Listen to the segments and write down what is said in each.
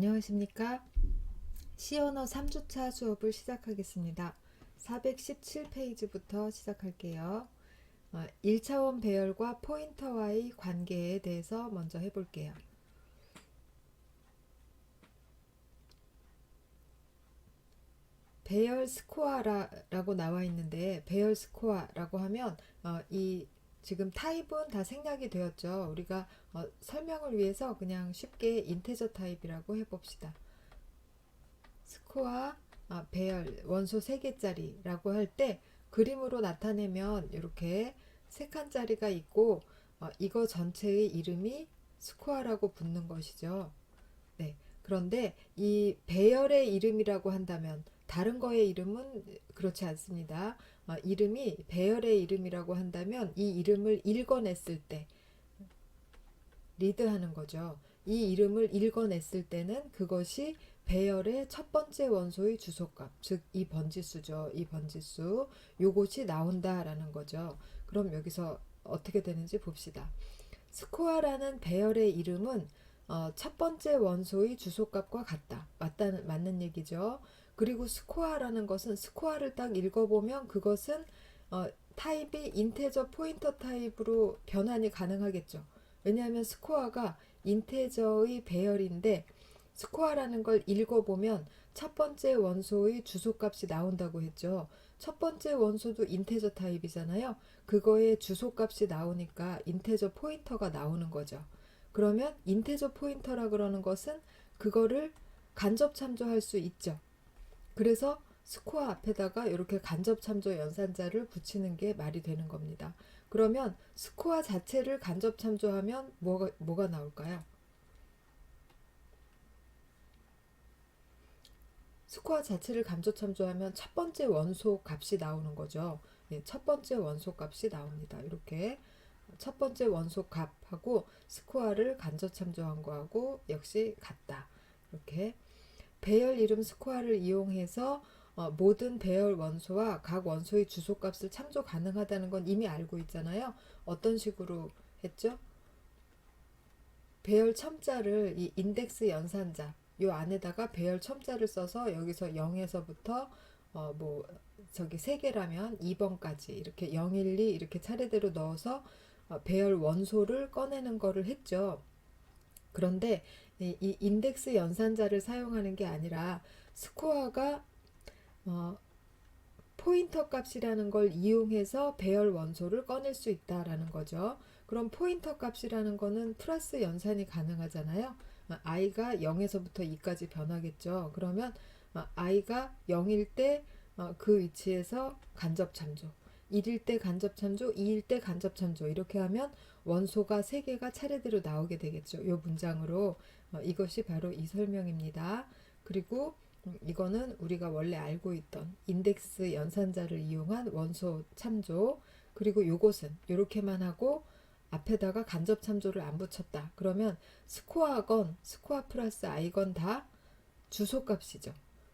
안녕하십니까? 시언어 3주차 수업을 시작하겠습니다. 417페이지부터 시작할게요. 어, 1차원 배열과 포인터와의 관계에 대해서 먼저 해볼게요. 배열 스코어라고 나와 있는데 배열 스코어라고 하면 어, 이 지금 타입은 다 생략이 되었죠. 우리가 어, 설명을 위해서 그냥 쉽게 인테저 타입이라고 해봅시다. 스코어 아, 배열 원소 3개짜리라고 할 때 그림으로 나타내면 이렇게 세 칸짜리가 있고 어, 이거 전체의 이름이 스코어라고 붙는 것이죠. 네. 그런데 이 배열의 이름이라고 한다면 다른 거의 이름은 그렇지 않습니다. 어, 이름이 배열의 이름이라고 한다면 이 이름을 읽어냈을 때 리드하는 거죠. 이 이름을 읽어냈을 때는 그것이 배열의 첫 번째 원소의 주소값, 즉 이 번지수죠. 이 번지수 요것이 나온다라는 거죠. 그럼 여기서 어떻게 되는지 봅시다. 스코어라는 배열의 이름은 어, 첫 번째 원소의 주소값과 같다. 맞다는 맞는 얘기죠. 그리고 스코어라는 것은 스코어를 딱 읽어보면 그것은 어, 타입이 인테저 포인터 타입으로 변환이 가능하겠죠. 왜냐하면 스코어가 인테저의 배열인데 스코어라는 걸 읽어보면 첫 번째 원소의 주소값이 나온다고 했죠. 첫 번째 원소도 인테저 타입이잖아요. 그거의 주소값이 나오니까 인테저 포인터가 나오는 거죠. 그러면 인테저 포인터라 그러는 것은 그거를 간접 참조할 수 있죠. 그래서 스코어 앞에다가 이렇게 간접 참조 연산자를 붙이는 게 말이 되는 겁니다. 그러면 스코어 자체를 간접 참조하면 뭐가, 뭐가 나올까요? 스코어 자체를 간접 참조하면 첫 번째 원소 값이 나오는 거죠. 예, 첫 번째 원소 값이 나옵니다. 이렇게 첫 번째 원소 값하고 스코어를 간접 참조한 거하고 역시 같다. 이렇게 배열 이름 스코어를 이용해서 어, 모든 배열 원소와 각 원소의 주소값을 참조 가능하다는 건 이미 알고 있잖아요. 어떤 식으로 했죠? 배열 첨자를 이 인덱스 연산자 요 안에다가 배열 첨자를 써서 여기서 0에서부터 어 뭐 저기 세 개라면 2번까지 이렇게 0, 1, 2 이렇게 차례대로 넣어서 어 배열 원소를 꺼내는 거를 했죠. 그런데 이, 이 인덱스 연산자를 사용하는 게 아니라 스코어가 어 포인터 값이라는 걸 이용해서 배열 원소를 꺼낼 수 있다라는 거죠. 그럼 포인터 값이라는 거는 플러스 연산이 가능하잖아요. i가 0에서부터 2까지 변하겠죠. 그러면 i가 0일 때 그 위치에서 간접 참조, 1일 때 간접 참조, 2일 때 간접 참조 이렇게 하면 원소가 3개가 차례대로 나오게 되겠죠. 이 문장으로 이것이 바로 이 설명입니다. 그리고 음, 이거는 우리가 원래 알고 있던 인덱스 연산자를 이용한 원소 참조 그리고 요것은 이렇게만 하고 앞에다가 간접 참조를 안 붙였다. 그러면 스코어건 스코어 플러스 i건 다 주소값이죠.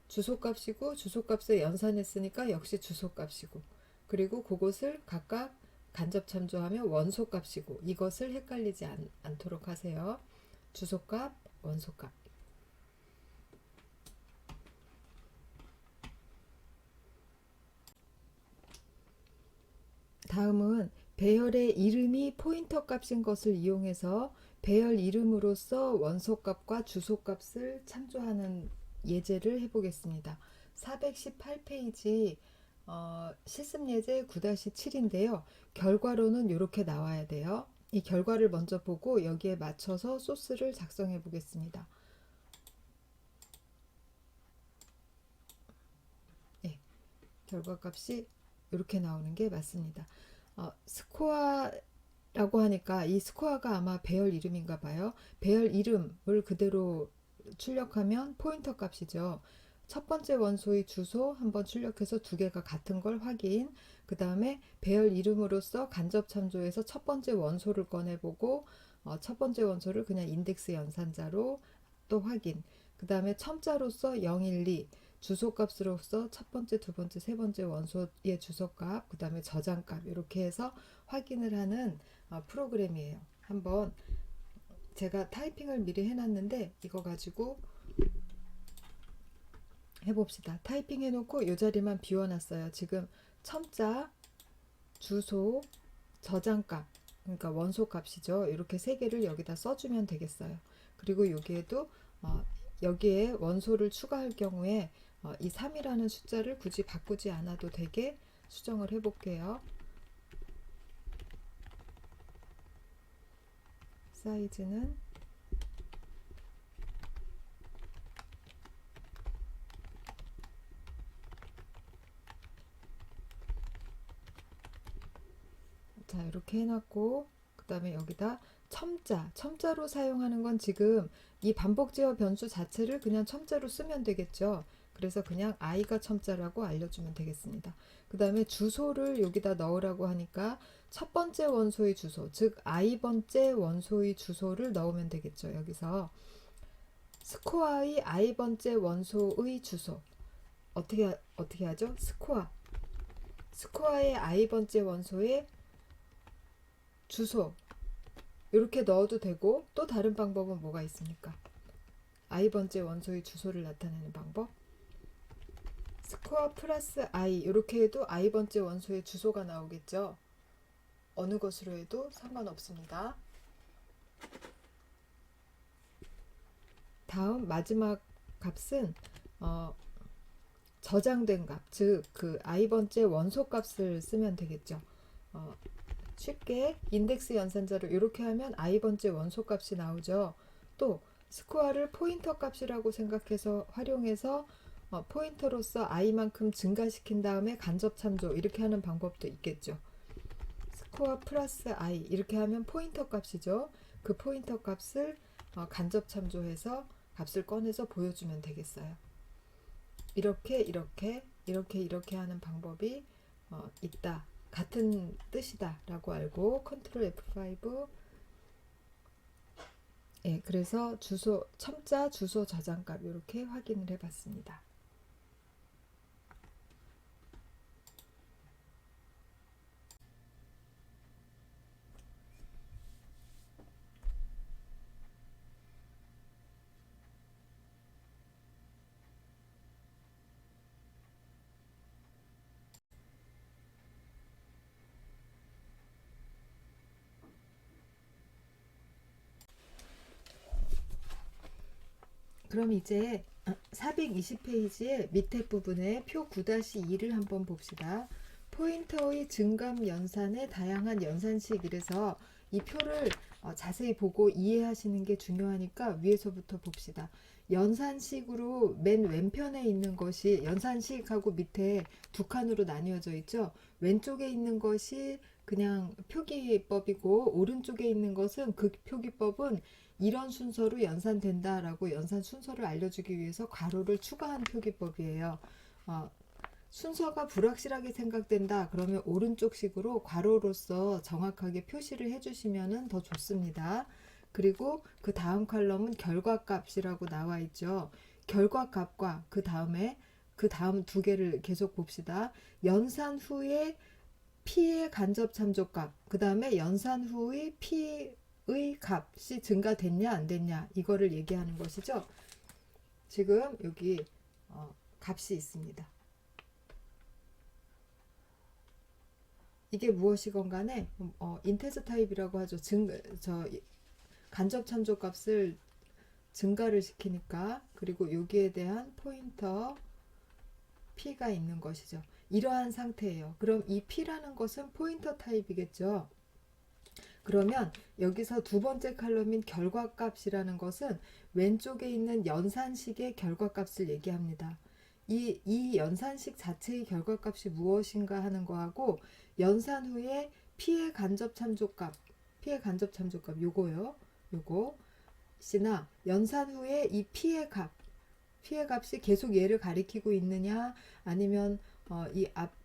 주소값이고 주소값에 연산했으니까 역시 주소값이고 그리고 그것을 각각 간접 참조하면 원소값이고 이것을 헷갈리지 않, 않도록 하세요. 주소값, 원소값. 다음은 배열의 이름이 포인터 값인 것을 이용해서 배열 이름으로서 원소 값과 주소 값을 참조하는 예제를 해보겠습니다. 418페이지 어, 실습 예제 9-7인데요. 결과로는 이렇게 나와야 돼요. 이 결과를 먼저 보고 여기에 맞춰서 소스를 작성해 보겠습니다. 네, 결과 값이 이렇게 나오는 게 맞습니다. 어, 스코어라고 하니까 이 스코어가 아마 배열 이름인가 봐요. 배열 이름을 그대로 출력하면 포인터 값이죠. 첫 번째 원소의 주소 한번 출력해서 두 개가 같은 걸 확인. 그 다음에 배열 이름으로서 간접 참조해서 첫 번째 원소를 꺼내보고 어, 첫 번째 원소를 그냥 인덱스 연산자로 또 확인. 그 다음에 첨자로서 012 주소값으로서 첫 번째, 두 번째, 세 번째 원소의 주소값, 그 다음에 저장값 이렇게 해서 확인을 하는 어, 프로그램이에요. 한번 제가 타이핑을 미리 해놨는데 이거 가지고 해봅시다. 타이핑 해놓고 이 자리만 비워놨어요. 지금 첨자, 주소, 저장값, 그러니까 원소 값이죠. 이렇게 세 개를 여기다 써주면 되겠어요. 그리고 여기에도 어, 여기에 원소를 추가할 경우에 어, 이 3이라는 숫자를 굳이 바꾸지 않아도 되게 수정을 해볼게요. 사이즈는 자 이렇게 해놨고 그 다음에 여기다 첨자 첨자로 사용하는 건 지금 이 반복 제어 변수 자체를 그냥 첨자로 쓰면 되겠죠. 그래서 그냥 i가 첨자라고 알려주면 되겠습니다. 그 다음에 주소를 여기다 넣으라고 하니까 첫 번째 원소의 주소 즉 i 번째 원소의 주소를 넣으면 되겠죠 여기서. 스코어의 i 번째 원소의 주소. 어떻게 하- 어떻게 하죠? 스코어. 스코어의 i 번째 원소의 주소 이렇게 넣어도 되고 또 다른 방법은 뭐가 있습니까? i 번째 원소의 주소를 나타내는 방법 스코어 플러스 i 이렇게 해도 i 번째 원소의 주소가 나오겠죠. 어느 것으로 해도 상관없습니다. 다음 마지막 값은 어, 저장된 값, 즉 그 i 번째 원소 값을 쓰면 되겠죠. 어, 쉽게 인덱스 연산자로 이렇게 하면 i 번째 원소 값이 나오죠. 또 스코어를 포인터 값이라고 생각해서 활용해서 어, 포인터로서 i만큼 증가시킨 다음에 간접 참조 이렇게 하는 방법도 있겠죠. 스코어 플러스 i 이렇게 하면 포인터 값이죠. 그 포인터 값을 어, 간접 참조해서 값을 꺼내서 보여주면 되겠어요. 이렇게 이렇게 이렇게 이렇게 하는 방법이 어, 있다. 같은 뜻이다 라고 알고 컨트롤 F5 예, 그래서 주소 첨자 주소 저장값 이렇게 확인을 해 봤습니다. 그럼 이제 420페이지의 밑에 부분에 표 9-2를 한번 봅시다. 포인터의 증감 연산의 다양한 연산식 이래서 이 표를 어, 자세히 보고 이해하시는 게 중요하니까 위에서부터 봅시다. 연산식으로 맨 왼편에 있는 것이 연산식하고 밑에 두 칸으로 나뉘어져 있죠. 왼쪽에 있는 것이 그냥 표기법이고 오른쪽에 있는 것은 그 표기법은 이런 순서로 연산된다라고 연산 순서를 알려주기 위해서 괄호를 추가한 표기법이에요. 어, 순서가 불확실하게 생각된다 그러면 오른쪽 식으로 괄호로서 정확하게 표시를 해주시면 더 좋습니다. 그리고 그 다음 칼럼은 결과값이라고 나와 있죠. 결과값과 그 다음에 그 다음 두 개를 계속 봅시다. 연산 후에 P의 간접 참조값, 그 다음에 연산 후의 P 의 값이 증가됐냐 안 됐냐 이거를 얘기하는 것이죠. 지금 여기 어, 값이 있습니다. 이게 무엇이건 간에 어, 인테저 타입이라고 하죠. 증, 저 간접 참조 값을 증가를 시키니까 그리고 여기에 대한 포인터 P가 있는 것이죠. 이러한 상태예요. 그럼 이 P라는 것은 포인터 타입이겠죠. 그러면 여기서 두 번째 칼럼인 결과값이라는 것은 왼쪽에 있는 연산식의 결과값을 얘기합니다. 이, 이 연산식 자체의 결과값이 무엇인가 하는 거하고 연산 후에 피의 간접 참조값, 피의 간접 참조값 요거요. 요거 시나 연산 후에 이 피의 값, 피의 값이 계속 얘를 가리키고 있느냐 아니면 어, 이 앞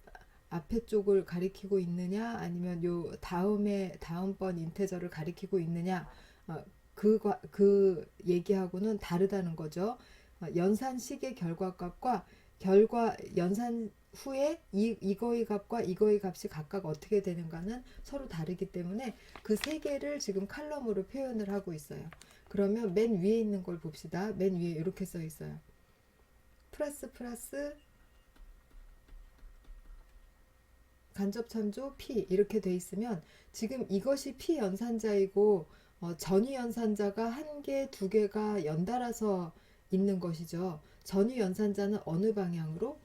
앞에 쪽을 가리키고 있느냐 아니면 요 다음에 다음번 인테저를 가리키고 있느냐 어, 그, 과- 그 얘기하고는 다르다는 거죠. 어, 연산식의 결과값과 결과 연산 후에 이, 이거의 값과 이거의 값이 각각 어떻게 되는가는 서로 다르기 때문에 그 세 개를 지금 칼럼으로 표현을 하고 있어요. 그러면 맨 위에 있는 걸 봅시다. 맨 위에 이렇게 써 있어요. 플러스 플러스 간접 참조 P 이렇게 돼 있으면 지금 이것이 P 연산자이고 어, 전위 연산자가 한 개, 두 개가 연달아서 있는 것이죠. 전위 연산자는 어느 방향으로?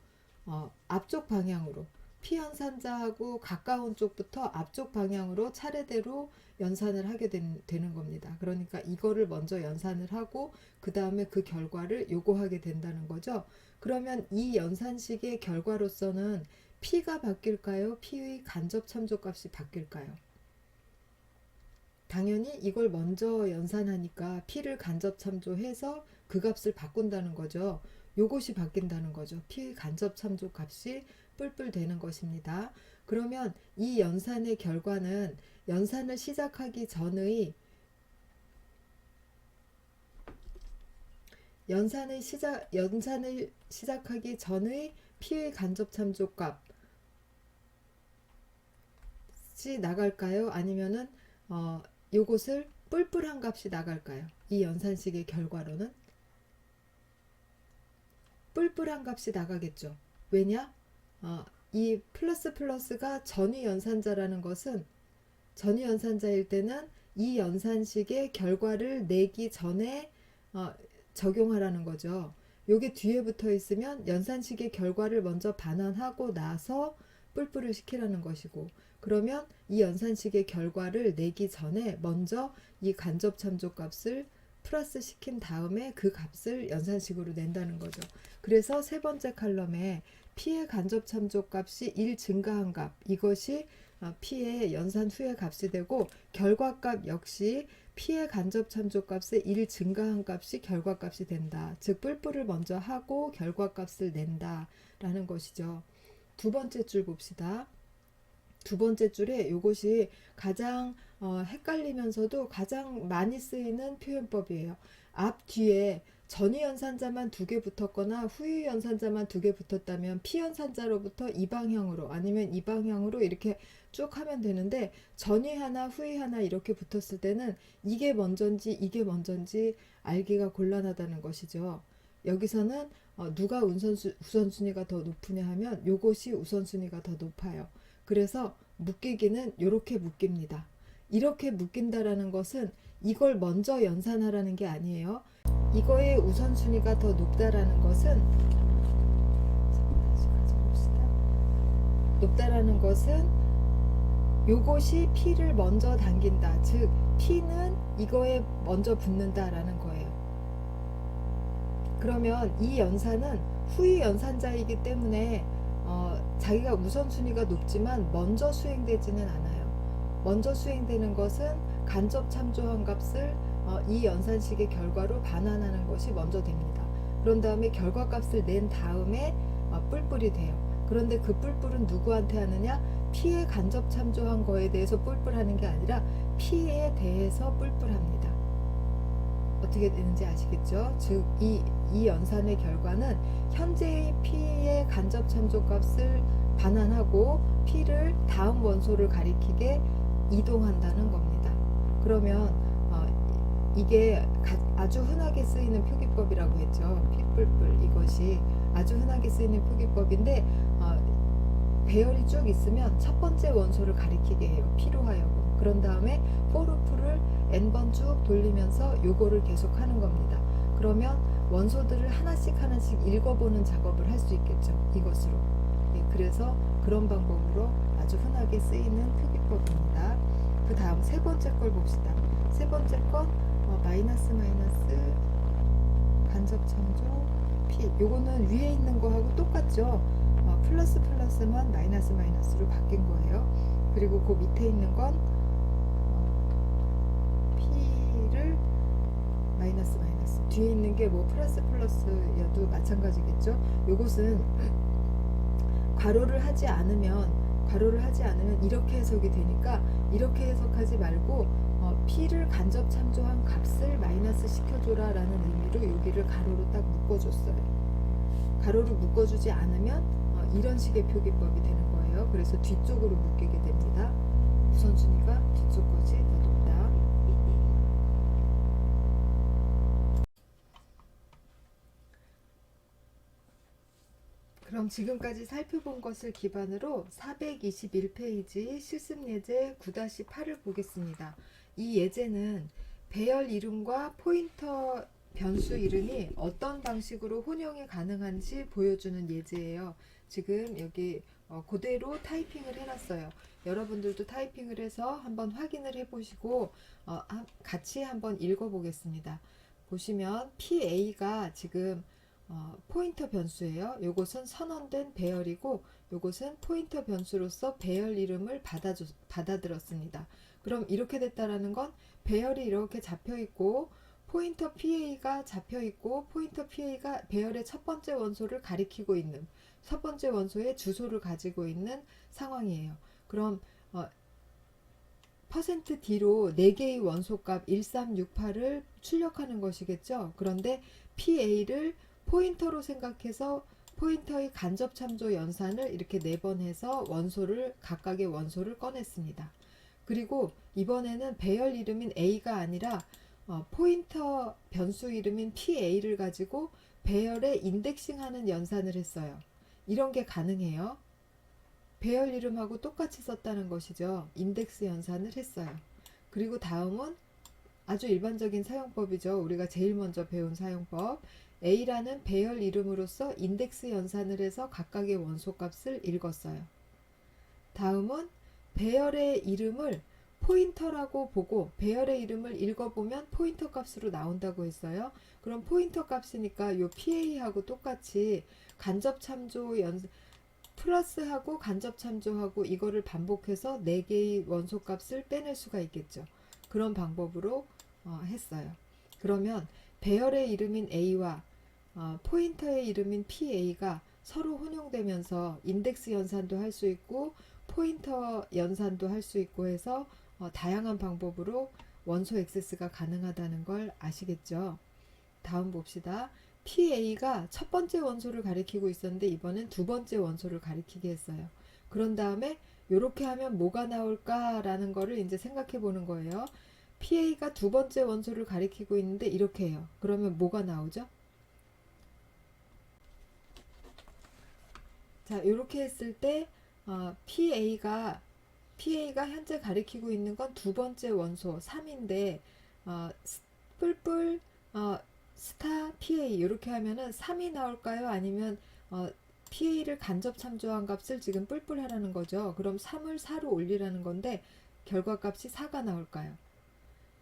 어, 앞쪽 방향으로. P 연산자하고 가까운 쪽부터 앞쪽 방향으로 차례대로 연산을 하게 된- 되는 겁니다. 그러니까 이거를 먼저 연산을 하고 그 다음에 그 결과를 요구하게 된다는 거죠. 그러면 이 연산식의 결과로서는 P가 바뀔까요? P의 간접 참조값이 바뀔까요? 당연히 이걸 먼저 연산하니까 P를 간접 참조해서 그 값을 바꾼다는 거죠. 요것이 바뀐다는 거죠. P의 간접 참조 값이 뿔뿔 되는 것입니다. 그러면 이 연산의 결과는 연산을 시작하기 전의 연산을 시작 연산을 시작하기 전의 P의 간접 참조 값 이 나갈까요? 아니면은 어 요것을 뿔뿔한 값이 나갈까요? 이 연산식의 결과로는 뿔뿔한 값이 나가겠죠. 왜냐? 어, 이 플러스 플러스가 전위 연산자라는 것은 전위 연산자일 때는 이 연산식의 결과를 내기 전에 어, 적용하라는 거죠. 요게 뒤에 붙어 있으면 연산식의 결과를 먼저 반환하고 나서 뿔뿔을 시키라는 것이고 그러면 이 연산식의 결과를 내기 전에 먼저 이 간접 참조 값을 플러스 시킨 다음에 그 값을 연산식으로 낸다는 거죠. 그래서 세 번째 칼럼에 P의 간접 참조 값이 1 증가한 값 이것이 어, P의 연산 후의 값이 되고 결과값 역시 P의 간접 참조 값의 1 증가한 값이 결과값이 된다. 즉 뿔뿔을 먼저 하고 결과값을 낸다라는 것이죠. 두 번째 줄 봅시다. 두 번째 줄에 이것이 가장 어, 헷갈리면서도 가장 많이 쓰이는 표현법이에요. 앞 뒤에 전위 연산자만 두 개 붙었거나 후위 연산자만 두 개 붙었다면 피 연산자로부터 이 방향으로 아니면 이 방향으로 이렇게 쭉 하면 되는데 전위 하나 후위 하나 이렇게 붙었을 때는 이게 먼저인지 이게 먼저인지 알기가 곤란하다는 것이죠. 여기서는 어, 누가 우선순위가 더 높으냐 하면 요것이 우선순위가 더 높아요. 그래서 묶이기는 이렇게 묶입니다. 이렇게 묶인다라는 것은 이걸 먼저 연산하라는 게 아니에요. 이거의 우선순위가 더 높다라는 것은. 높다라는 것은 요것이 P를 먼저 당긴다. 즉 P는 이거에 먼저 붙는다라는 거예요. 그러면 이 연산은 후위 연산자이기 때문에 어, 자기가 우선순위가 높지만 먼저 수행되지는 않아요. 먼저 수행되는 것은 간접 참조한 값을 어, 이 연산식의 결과로 반환하는 것이 먼저 됩니다. 그런 다음에 결과 값을 낸 다음에 어, 뿔뿔이 돼요. 그런데 그 뿔뿔은 누구한테 하느냐? P에 간접 참조한 거에 대해서 뿔뿔하는 게 아니라 P에 대해서 뿔뿔합니다. 어떻게 되는지 아시겠죠? 즉, 이, 이 연산의 결과는 현재의 P의 간접 참조 값을 반환하고 P를 다음 원소를 가리키게 이동한다는 겁니다. 그러면 어, 이게 가, 아주 흔하게 쓰이는 표기법이라고 했죠. P뿔뿔 이것이 아주 흔하게 쓰이는 표기법인데 어, 배열이 쭉 있으면 첫 번째 원소를 가리키게 해요. P로 하여금. 그런 다음에 포르프를 n번 쭉 돌리면서 요거를 계속 하는 겁니다. 그러면 원소들을 하나씩 하나씩 읽어보는 작업을 할 수 있겠죠. 이것으로. 예, 그래서 그런 방법으로 아주 흔하게 쓰이는 표기법입니다. 그 다음 세 번째 걸 봅시다. 세 번째 건 어, 마이너스 마이너스 간접 참조 P 요거는 위에 있는 거하고 똑같죠. 어, 플러스 플러스만 마이너스 마이너스로 바뀐 거예요. 그리고 그 밑에 있는 건 마이너스 마이너스 뒤에 있는 게 뭐 플러스 플러스여도 마찬가지겠죠. 요것은 괄호를 하지 않으면 괄호를 하지 않으면 이렇게 해석이 되니까 이렇게 해석하지 말고 어, P를 간접 참조한 값을 마이너스 시켜줘라 라는 의미로 여기를 가로로 딱 묶어줬어요. 가로로 묶어주지 않으면 어, 이런 식의 표기법이 되는 거예요. 그래서 뒤쪽으로 묶이게 됩니다. 우선순위가 뒤쪽 것이 더 높다. 그럼 지금까지 살펴본 것을 기반으로 421페이지 실습 예제 9-8을 보겠습니다. 이 예제는 배열 이름과 포인터 변수 이름이 어떤 방식으로 혼용이 가능한지 보여주는 예제예요. 지금 여기 어, 그대로 타이핑을 해놨어요. 여러분들도 타이핑을 해서 한번 확인을 해보시고 어, 한- 같이 한번 읽어보겠습니다. 보시면 PA가 지금 어, 포인터 변수예요. 요것은 선언된 배열이고 요것은 포인터 변수로서 배열 이름을 받아주, 받아들었습니다. 그럼 이렇게 됐다라는 건 배열이 이렇게 잡혀 있고 포인터 PA가 잡혀 있고 포인터 PA가 배열의 첫 번째 원소를 가리키고 있는 첫 번째 원소의 주소를 가지고 있는 상황이에요. 그럼 어, 퍼센트 D로 4개의 원소값 1368을 출력하는 것이겠죠. 그런데 PA를 포인터로 생각해서 포인터의 간접 참조 연산을 이렇게 네 번 해서 원소를 각각의 원소를 꺼냈습니다. 그리고 이번에는 배열 이름인 A가 아니라 어, 포인터 변수 이름인 PA를 가지고 배열에 인덱싱하는 연산을 했어요. 이런 게 가능해요. 배열 이름하고 똑같이 썼다는 것이죠. 인덱스 연산을 했어요. 그리고 다음은 아주 일반적인 사용법이죠. 우리가 제일 먼저 배운 사용법. A라는 배열 이름으로서 인덱스 연산을 해서 각각의 원소값을 읽었어요. 다음은 배열의 이름을 포인터라고 보고 배열의 이름을 읽어보면 포인터 값으로 나온다고 했어요. 그럼 포인터 값이니까 요 PA하고 똑같이 간접 참조 연 플러스하고 간접 참조하고 이거를 반복해서 4개의 원소 값을 빼낼 수가 있겠죠. 그런 방법으로 어, 했어요. 그러면 배열의 이름인 A와 어, 포인터의 이름인 PA가 서로 혼용되면서 인덱스 연산도 할 수 있고 포인터 연산도 할 수 있고 해서 어, 다양한 방법으로 원소 액세스가 가능하다는 걸 아시겠죠? 다음 봅시다. PA가 첫 번째 원소를 가리키고 있었는데 이번엔 두 번째 원소를 가리키게 했어요. 그런 다음에 이렇게 하면 뭐가 나올까라는 거를 이제 생각해 보는 거예요. PA가 두 번째 원소를 가리키고 있는데 이렇게 해요. 그러면 뭐가 나오죠? 자, 이렇게 했을 때 어, PA가 PA가 현재 가리키고 있는 건 두 번째 원소 3인데 어, 스- 뿔뿔 어, 스타 PA 이렇게 하면은 3이 나올까요? 아니면 어, PA를 간접 참조한 값을 지금 뿔뿔 하라는 거죠. 그럼 3을 4로 올리라는 건데 결과값이 4가 나올까요?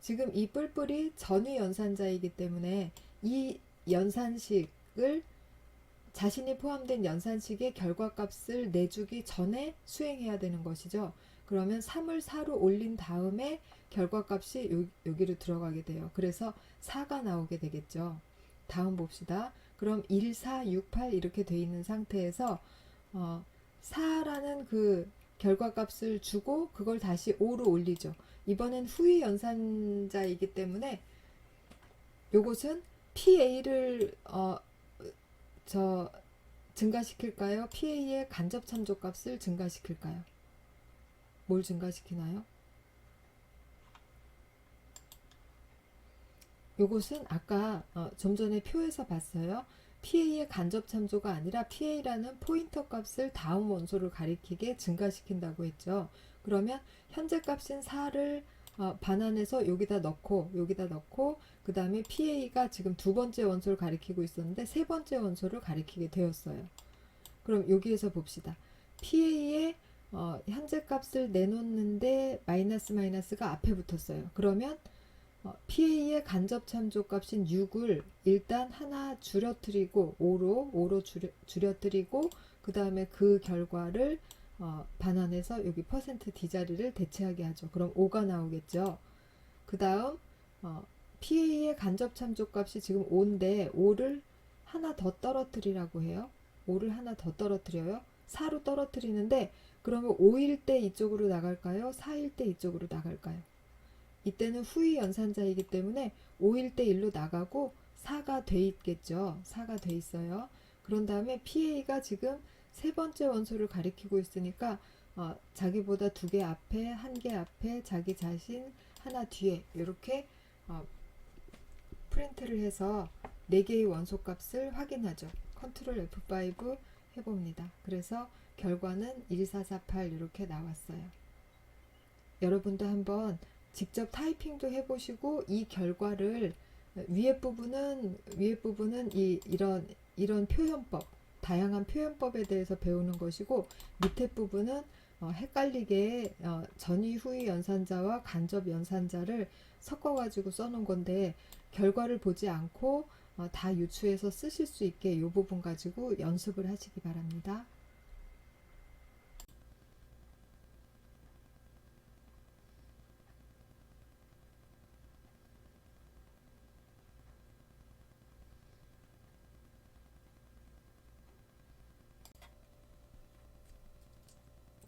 지금 이 뿔뿔이 전위 연산자이기 때문에 이 연산식을 자신이 포함된 연산식의 결과값을 내주기 전에 수행해야 되는 것이죠. 그러면 3을 4로 올린 다음에 결과값이 요, 여기로 들어가게 돼요. 그래서 4가 나오게 되겠죠. 다음 봅시다. 그럼 1, 4, 6, 8 이렇게 돼 있는 상태에서 어, 4라는 그 결과값을 주고 그걸 다시 5로 올리죠. 이번엔 후위 연산자이기 때문에 요것은 PA를 어, 저 증가시킬까요? PA의 간접 참조 값을 증가시킬까요? 뭘 증가시키나요? 요것은 아까 어, 좀 전에 표에서 봤어요. PA의 간접 참조가 아니라 PA라는 포인터 값을 다음 원소를 가리키게 증가시킨다고 했죠. 그러면 현재 값인 4를 어, 반환해서 여기다 넣고 여기다 넣고 그 다음에 PA가 지금 두 번째 원소를 가리키고 있었는데 세 번째 원소를 가리키게 되었어요. 그럼 여기에서 봅시다. PA의 어, 현재 값을 내놓는데 마이너스 마이너스가 앞에 붙었어요. 그러면 어, PA의 간접 참조 값인 6을 일단 하나 줄여뜨리고 5로 5로 줄여, 줄여뜨리고 그 다음에 그 결과를 어, 반환해서 여기 퍼센트 D 자리를 대체하게 하죠. 그럼 5가 나오겠죠. 그 다음 어, PA의 간접 참조 값이 지금 5인데 5를 하나 더 떨어뜨리라고 해요. 5를 하나 더 떨어뜨려요. 4로 떨어뜨리는데 그러면 5일 때 이쪽으로 나갈까요? 4일 때 이쪽으로 나갈까요? 이때는 후위 연산자이기 때문에 5일 때 1로 나가고 4가 돼 있겠죠. 4가 돼 있어요. 그런 다음에 PA가 지금 세 번째 원소를 가리키고 있으니까 어, 자기보다 두 개 앞에, 한 개 앞에, 자기 자신 하나 뒤에 이렇게 어, 프린트를 해서 네 개의 원소 값을 확인하죠. 컨트롤 F5 해봅니다. 그래서 결과는 1448 이렇게 나왔어요. 여러분도 한번 직접 타이핑도 해보시고 이 결과를 위에 부분은 위에 부분은 이 이런 이런 표현법 다양한 표현법에 대해서 배우는 것이고 밑에 부분은 어, 헷갈리게 어, 전위 후위 연산자와 간접 연산자를 섞어가지고 써놓은 건데 결과를 보지 않고 어, 다 유추해서 쓰실 수 있게 이 부분 가지고 연습을 하시기 바랍니다.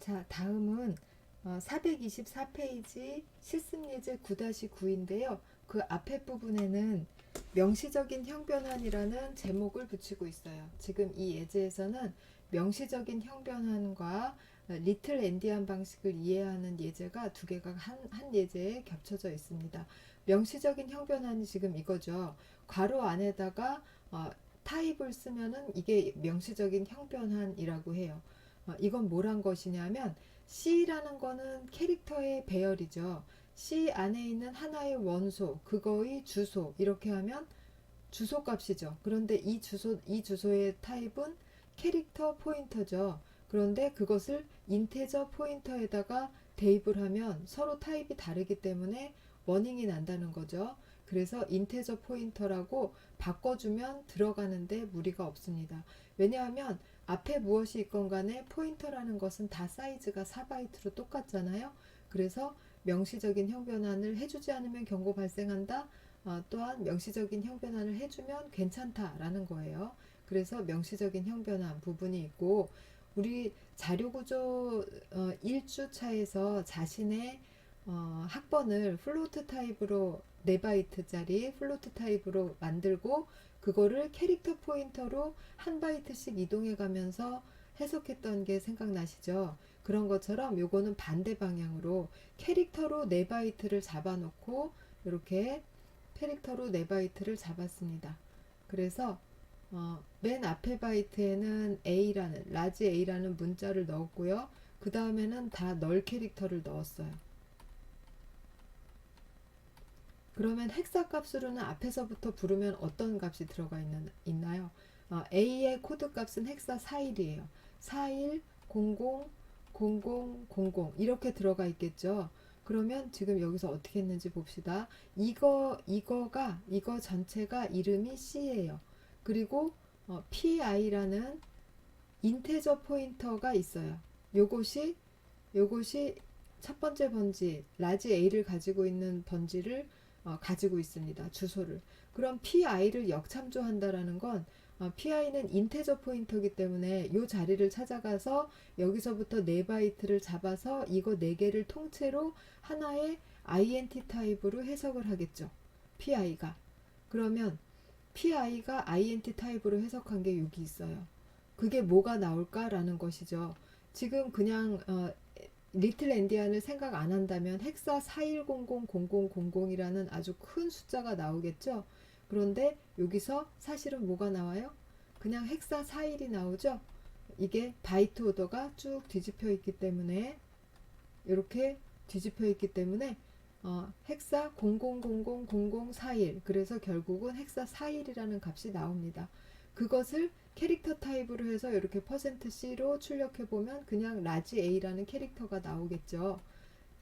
자, 다음은 어, 424페이지 실습예제 9-9인데요. 그 앞에 부분에는 명시적인 형변환이라는 제목을 붙이고 있어요. 지금 이 예제에서는 명시적인 형변환과 리틀 엔디안 방식을 이해하는 예제가 두 개가 한, 한 예제에 겹쳐져 있습니다. 명시적인 형변환이 지금 이거죠. 괄호 안에다가 어, 타입을 쓰면은 이게 명시적인 형변환이라고 해요. 어, 이건 뭘 한 것이냐면 C라는 거는 캐릭터의 배열이죠. C 안에 있는 하나의 원소, 그거의 주소 이렇게 하면 주소 값이죠. 그런데 이 주소 이 주소의 타입은 캐릭터 포인터죠. 그런데 그것을 인테저 포인터에다가 대입을 하면 서로 타입이 다르기 때문에 워닝이 난다는 거죠. 그래서 인테저 포인터라고 바꿔주면 들어가는데 무리가 없습니다. 왜냐하면 앞에 무엇이 있건 간에 포인터라는 것은 다 사이즈가 4바이트로 똑같잖아요. 그래서 명시적인 형변환을 해주지 않으면 경고 발생한다. 어, 또한 명시적인 형변환을 해주면 괜찮다라는 거예요. 그래서 명시적인 형변환 부분이 있고 우리 자료구조 어, 1주 차에서 자신의 어, 학번을 플로트 타입으로 4바이트짜리 플로트 타입으로 만들고 그거를 캐릭터 포인터로 한 바이트씩 이동해 가면서 해석했던 게 생각나시죠? 그런 것처럼 요거는 반대 방향으로 캐릭터로 4바이트를 잡아놓고 이렇게 캐릭터로 4바이트를 잡았습니다. 그래서 어, 맨 앞에 바이트에는 A라는 라지 A라는 문자를 넣었고요. 그 다음에는 다 널 캐릭터를 넣었어요. 그러면 헥사 값으로는 앞에서부터 부르면 어떤 값이 들어가 있는, 있나요? 어, A의 코드 값은 헥사 41이에요. 41, 00, 00, 00 이렇게 들어가 있겠죠. 그러면 지금 여기서 어떻게 했는지 봅시다. 이거 이거가 이거 전체가 이름이 C예요. 그리고 어, PI라는 인테저 포인터가 있어요. 요것이 요것이 첫 번째 번지 라지 A를 가지고 있는 번지를 어, 가지고 있습니다. 주소를. 그럼 PI를 역참조한다라는 건 어, PI는 인테저 포인터이기 때문에 이 자리를 찾아가서 여기서부터 4바이트를 잡아서 이거 4개를 통째로 하나의 INT 타입으로 해석을 하겠죠. PI가. 그러면 PI가 INT 타입으로 해석한 게 여기 있어요. 그게 뭐가 나올까라는 것이죠. 지금 그냥 어, 리틀 엔디안을 생각 안 한다면 헥사 41000000이라는 아주 큰 숫자가 나오겠죠. 그런데 여기서 사실은 뭐가 나와요? 그냥 헥사 41이 나오죠. 이게 바이트 오더가 쭉 뒤집혀 있기 때문에 이렇게 뒤집혀 있기 때문에 어, 헥사 00000041 그래서 결국은 헥사 41이라는 값이 나옵니다. 그것을 캐릭터 타입으로 해서 이렇게 퍼센트 %C로 출력해 보면 그냥 라지 A라는 캐릭터가 나오겠죠.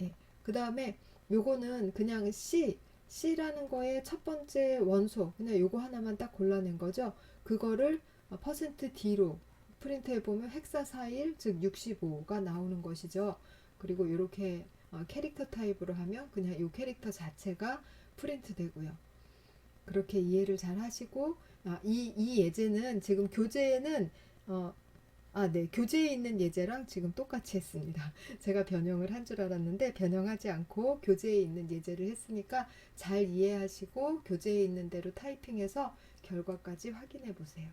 예. 그 다음에 요거는 그냥 C, C라는 거의 첫 번째 원소, 그냥 요거 하나만 딱 골라낸 거죠. 그거를 퍼센트 %D로 프린트해 보면 헥사 41, 즉 65가 나오는 것이죠. 그리고 이렇게 어, 캐릭터 타입으로 하면 그냥 이 캐릭터 자체가 프린트 되고요. 그렇게 이해를 잘 하시고 아, 이, 이 예제는 지금 교재에는 어, 아, 네. 교재에 있는 예제랑 지금 똑같이 했습니다. 제가 변형을 한 줄 알았는데 변형하지 않고 교재에 있는 예제를 했으니까 잘 이해하시고 교재에 있는 대로 타이핑해서 결과까지 확인해 보세요.